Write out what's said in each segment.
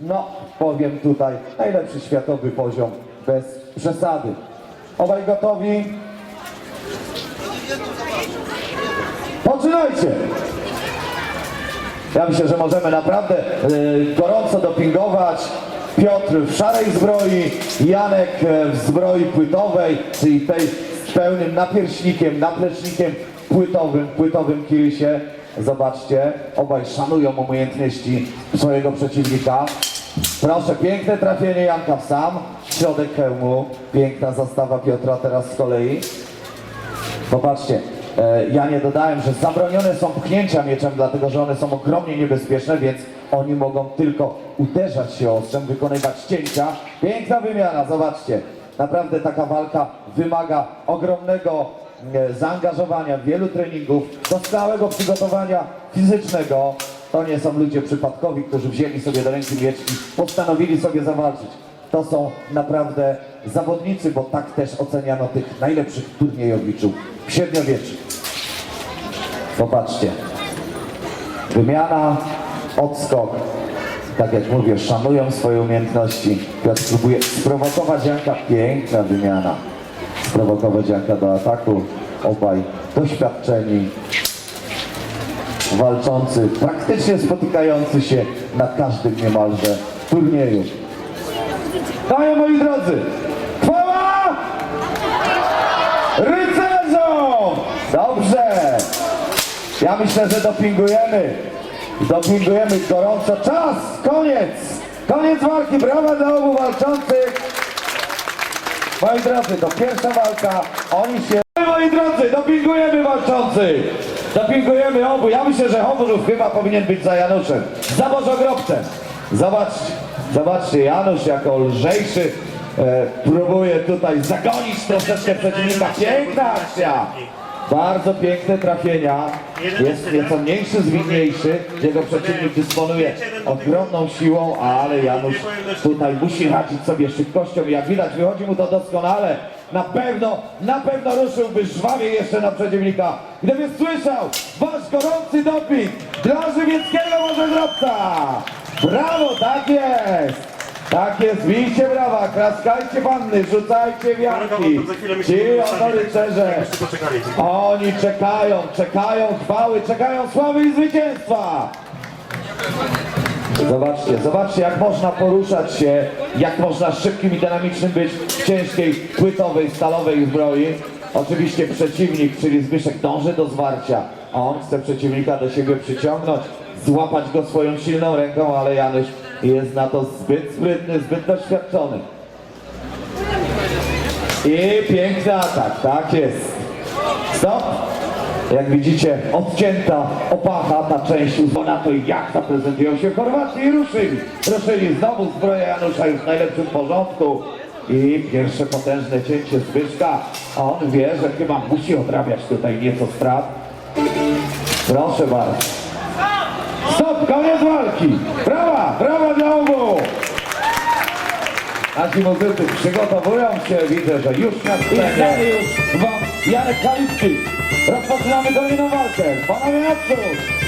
no powiem tutaj, najlepszy światowy poziom bez przesady. Obaj gotowi? Poczynajcie! Ja myślę, że możemy naprawdę e, gorąco dopingować. Piotr w szarej zbroi, Janek e, w zbroi płytowej, czyli tej z pełnym napierśnikiem, naplecznikiem płytowym, płytowym kilisie. Zobaczcie, obaj szanują umiejętności swojego przeciwnika. Proszę, piękne trafienie Janka w sam, środek hełmu, piękna zastawa Piotra teraz z kolei. Popatrzcie, e, ja nie dodałem, że zabronione są pchnięcia mieczem, dlatego że one są ogromnie niebezpieczne, więc oni mogą tylko uderzać się ostrzem, wykonywać cięcia. Piękna wymiana, zobaczcie. Naprawdę taka walka wymaga ogromnego zaangażowania, wielu treningów, doskonałego przygotowania fizycznego. To nie są ludzie przypadkowi, którzy wzięli sobie do ręki miecz i postanowili sobie zawalczyć. To są naprawdę zawodnicy, bo tak też oceniano tych najlepszych turniejowiczów w średniowieczu. Popatrzcie. Wymiana, odskok. Tak jak mówię, szanują swoje umiejętności. Piotr próbuje sprowokować Janka. Piękna wymiana. Sprowokować Janka do ataku. Obaj doświadczeni, walczący, praktycznie spotykający się na każdym niemalże turnieju. Daję moi drodzy! Chwała! Rycerzom! Dobrze! Ja myślę, że dopingujemy. Dopingujemy gorąco. Czas! Koniec! Koniec walki! Brawa dla obu walczących! Moi drodzy, to pierwsza walka. Oni się... Moi drodzy, dopingujemy walczących! Dopingujemy obu. Ja myślę, że Hoborów chyba powinien być za Januszem. Za Bożogrobcem. Zobaczcie, zobaczcie, Janusz jako lżejszy e, próbuje tutaj zagonić troszeczkę przeciwnika. Piękna akcja! Bardzo piękne trafienia. Jest nieco mniejszy, zwinniejszy. Jego przeciwnik dysponuje ogromną siłą, ale Janusz tutaj musi radzić sobie szybkością. Jak widać, wychodzi mu to doskonale. Na pewno, na pewno ruszyłby żwawie jeszcze na przeciwnika. Gdyby słyszał wasz gorący doping dla żywieckiego Morzegrodca. Brawo, tak jest! Tak jest, bijcie brawa, klaskajcie panny, rzucajcie wianki. Ci oto rycerze, oni czekają, czekają chwały, czekają sławy i zwycięstwa. Zobaczcie, zobaczcie jak można poruszać się, jak można szybkim i dynamicznym być w ciężkiej, płytowej, stalowej zbroi. Oczywiście przeciwnik, czyli Zbyszek dąży do zwarcia, a on chce przeciwnika do siebie przyciągnąć, złapać go swoją silną ręką, ale Janusz jest na to zbyt sprytny, zbyt doświadczony. I piękny atak, tak jest. Stop! Jak widzicie, odcięta opacha, ta część na to jak zaprezentują się Chorwacji i ruszyli. Ruszyli znowu zbroja Janusza już w najlepszym porządku. I pierwsze potężne cięcie Zbyszka. On wie, że chyba musi odrabiać tutaj nieco strat. Proszę bardzo. Koniec walki! Brawa, brawa dla obu! Nasi muzycy przygotowują się, widzę, że już na scenie już wam Janek Kalicki. Rozpoczynamy kolejną walkę. Panowie naprzód!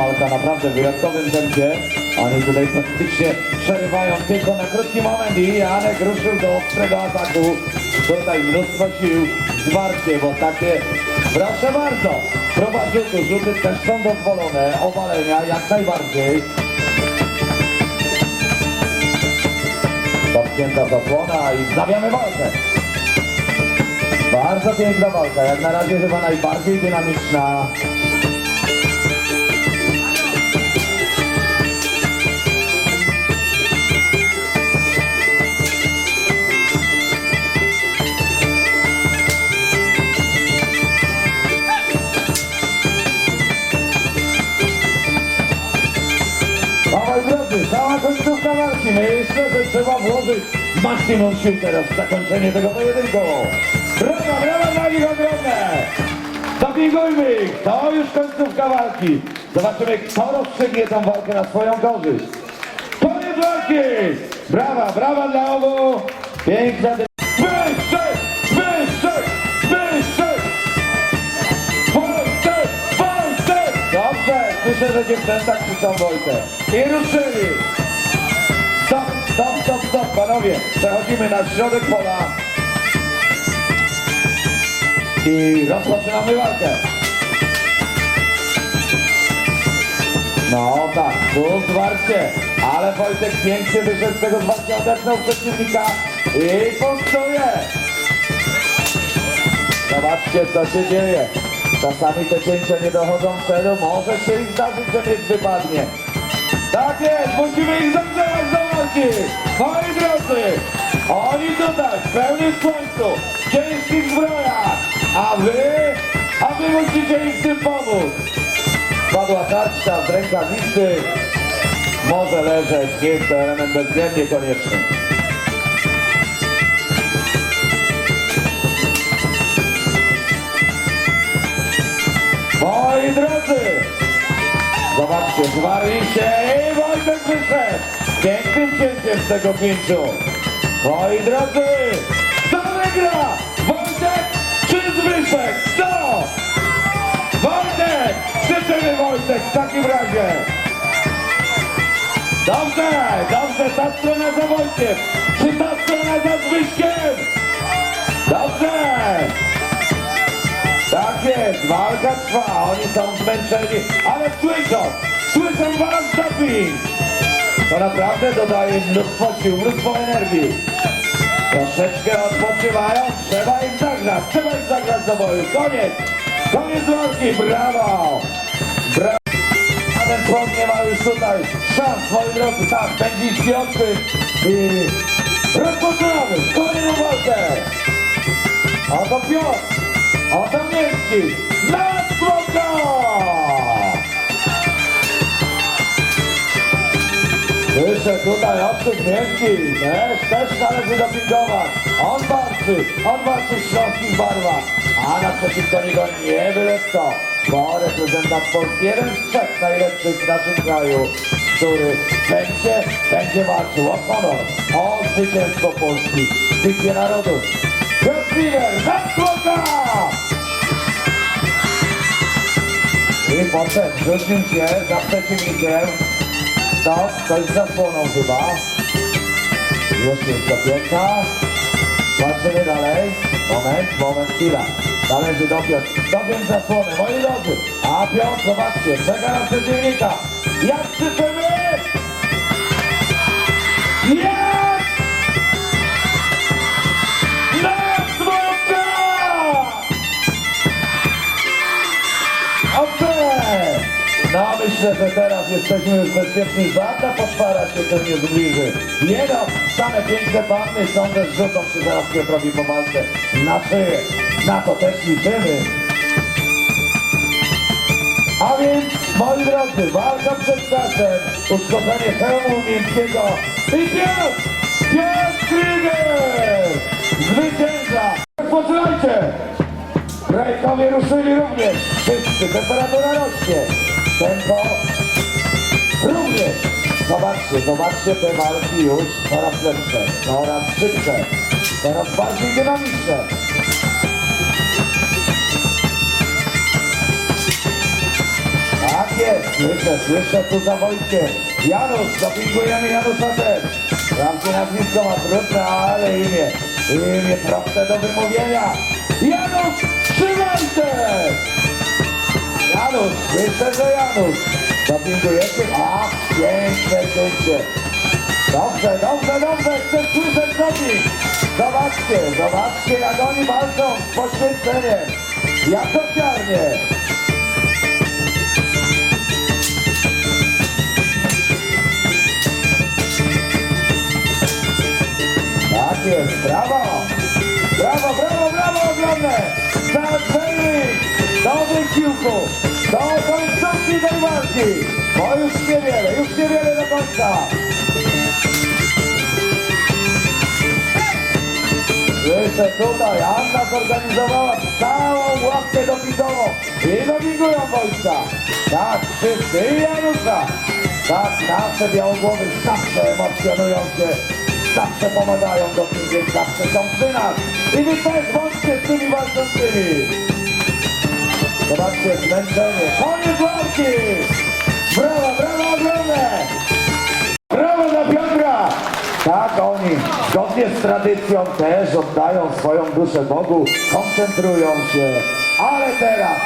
Walka naprawdę w wyjątkowym tempie. Oni tutaj praktycznie przerywają tylko na krótki moment i Janek ruszył do ostrego ataku. Tutaj mnóstwo sił, zwarcie, bo takie, proszę bardzo, próba rzutu, rzuty też są dozwolone, obalenia jak najbardziej. Zamknięta zasłona i wznawiamy walkę. Bardzo piękna walka, jak na razie chyba najbardziej dynamiczna. Myślę, że trzeba włożyć maksimum sił teraz w zakończenie tego pojedynku. Brawa, brawa dla nich ogromne! Dopingujmy ich! To już końcówka walki. Zobaczymy, kto rozstrzygnie tę walkę na swoją korzyść. Koniec walki! Brawa, brawa dla obu! Piękna dy... Wyżej! Wyżej! Wyżej! Wojtek! Wojtek! Dobrze, słyszę, że dziewczęta krzyczą Wojtek. I ruszyli! Stop, stop, stop, panowie! Przechodzimy na środek pola. I rozpoczynamy walkę. No tak, tu zwarcie, ale Wojtek pięknie wyszedł z tego zwarcia, odepnął przeciwnika i punktuje. Zobaczcie, co się dzieje. Czasami te cięcia nie dochodzą celu, może się ich zdarzyć, że mieć wypadnie. Tak jest, musimy ich zagrzewać walki. Moi drodzy, oni tutaj w pełnym słońcu, w ciężkich zbrojach, a wy, a wy musicie im w tym pomóc. Padła tarcza z rękawicy, może leżeć, nie jest to element bezwzględnie konieczny. Moi drodzy, zobaczcie, zwarli się i Wojtek wyszedł. Pięknym cięciem z tego pięciu. Moi drodzy, kto wygra? Wojtek czy Zbyszek? Kto? Wojtek! Krzyczymy Wojtek w takim razie. Dobrze, dobrze, ta strona za Wojtkiem. Czy ta strona za Zbyszkiem? Dobrze. Tak jest, walka trwa, oni są zmęczeni, ale słyszą, słyszą wasz doping. To naprawdę dodaje mnóstwo sił, mnóstwo energii. Troszeczkę odpoczywają, trzeba ich zagrać, trzeba ich zagrać do boju. Koniec, koniec walki, brawo! Brawo! A ten człon nie ma już tutaj szans, moi drodzy, tak, będzie piąty i rozpoczynamy kolejną walkę. Oto Piotr, Mięcki, na smoka! Słyszę tutaj obcych Mięcki, też, też należy dopingować. On walczy, on walczy w śląskich barwach, a naprzeciwko niego nie byle kto, bo reprezentant Polski, jeden z trzech najlepszych w naszym kraju, który będzie, będzie walczył o honor, o zwycięstwo Polski bitwie narodów. Na smoka! I potem rzucił się za przeciwnikiem. Stop, ktoś z zasłoną chyba. Już jest dopięta. Patrzymy dalej. Moment, moment, chwila. Należy dopiąć, dopiąć zasłonę, moi drodzy. A Piotr, zobaczcie, czeka na przeciwnika. Jak krzyczymy? No myślę, że teraz jesteśmy już bezpieczni. Żadna poczwara się tu nie zbliży. Jedno, same piękne panny sądzę zrzucą się zaraz Piotrowi po walce na szyję. Na to też liczymy. A więc, moi drodzy, walka przed czasem, uszkodzenie hełmu miękkiego i Piotr! Piotr Krieger! Zwycięża! Rozpoczynajcie! Brajkowie ruszyli również. Wszyscy, temperatura rośnie. Tempo również. Zobaczcie, zobaczcie te walki już coraz lepsze, coraz szybsze, coraz bardziej dynamiczne. Tak jest, słyszę, słyszę tu za Wojtkiem. Janusz, dopingujemy Janusza też. Wprawdzie nazwisko ma trudne, ale imię, imię proste do wymówienia. Janusz, Janusz, że Janusz. Dopingujecie? A, piękne cięcie. Dobrze, dobrze, dobrze, chcę słyszeć doping. Zobaczcie, zobaczcie, jak oni walczą z poświęceniem. Jak ofiarnie. Tak jest, brawo! Brawo, brawo, brawo, ogromne! Zaczęli do wysiłku, do końcówki tej walki, bo już niewiele, już niewiele do końca. Jeszcze tutaj Anna zorganizowała całą łapkę dopingową i dopingują wojska. Tak wszyscy i Janusza. Tak nasze białogłowy zawsze emocjonują się, zawsze pomagają do dopingiem, zawsze są przy nas. I wy też bądźcie z tymi walczącymi. Zobaczcie, zmęczenie. Koniec walki! Brawa, brawa, ogromne! Brawo dla Piotra! Tak, oni zgodnie z tradycją też oddają swoją duszę Bogu, koncentrują się, ale teraz...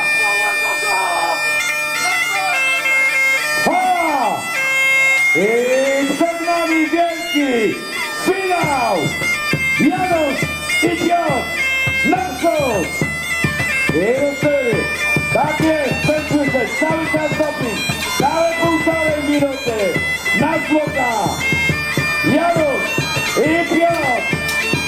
Ha! I przed nami wielki finał! Janusz i Piotr naprzód! I ruszyli. Tak jest, słyszeć, cały czas doping, całe półtorej minuty, na złota, Janusz i Piotr.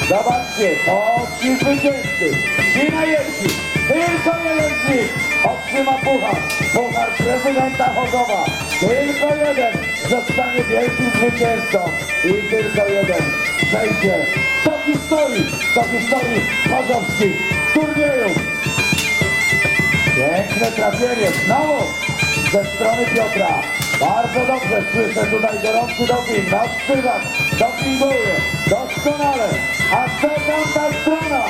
Zobaczcie, to ci zwycięzcy, ci najlepsi, tylko jeden z nich otrzyma puchar, puchar prezydenta Chorzowa. Tylko jeden zostanie wielkim zwycięzcą. I tylko jeden przejdzie. Do historii, do historii chorzowskich turniejów. Piękne trafienie, znowu ze strony Piotra. Bardzo dobrze, słyszę tutaj gorący doping, na skrzydłach, dopinguje, doskonale. A co tamta strona?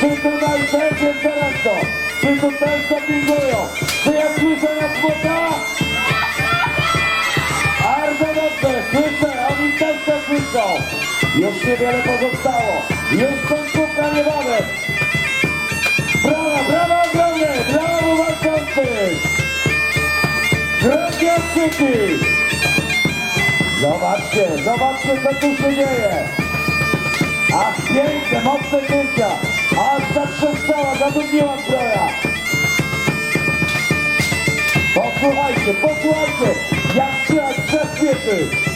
Czy tutaj też jest gorąco? Czy tu też dopingują? Czy ja słyszę na słota? Bardzo dobrze, słyszę, oni też to słyszą. Już niewiele pozostało, już końcówka niebawem. Grodziaczyki! Zobaczcie, zobaczcie co tu się dzieje! Ach, piękne, mocne cięcia! Aż zatrzęsała, zadudniła zbroja! Posłuchajcie, posłuchajcie, jak słychać trzech!